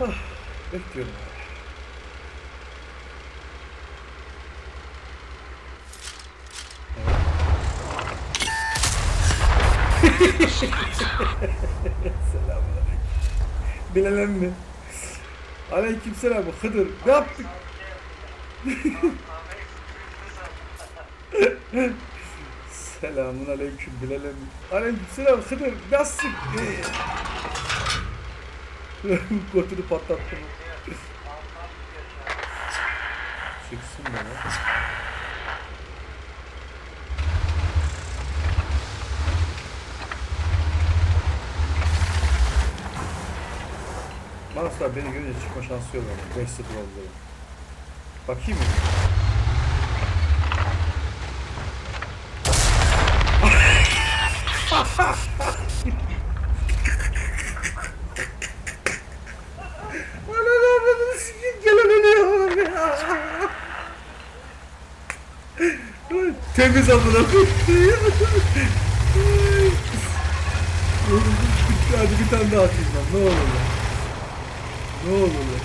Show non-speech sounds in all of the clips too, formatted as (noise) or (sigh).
Bekliyorum. (laughs) Selamünaleyküm. Bilelim mi? Aleykümselam Hıdır. Ne yaptık? (laughs) Selamun aleyküm Bilal'im. Aleyküm selam Hıdır. Nasılsın? (laughs) Götünü patlattım. Çıksın bana. Manaslar beni görünce çıkma şansı yok ama 5-0 oldu. Bakayım mı? Ananı (laughs) Temiz amına koyayım. Hadi bir tane daha atayım ben ne olur lan. Ne olur lan.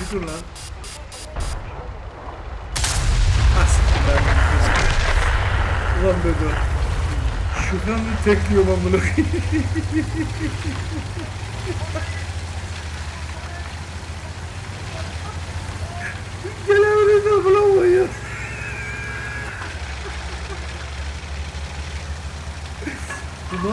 Bir dur lan. Ha siktir ben. Ulan Bedo. Şükran'ı tekliyorum amına koyayım.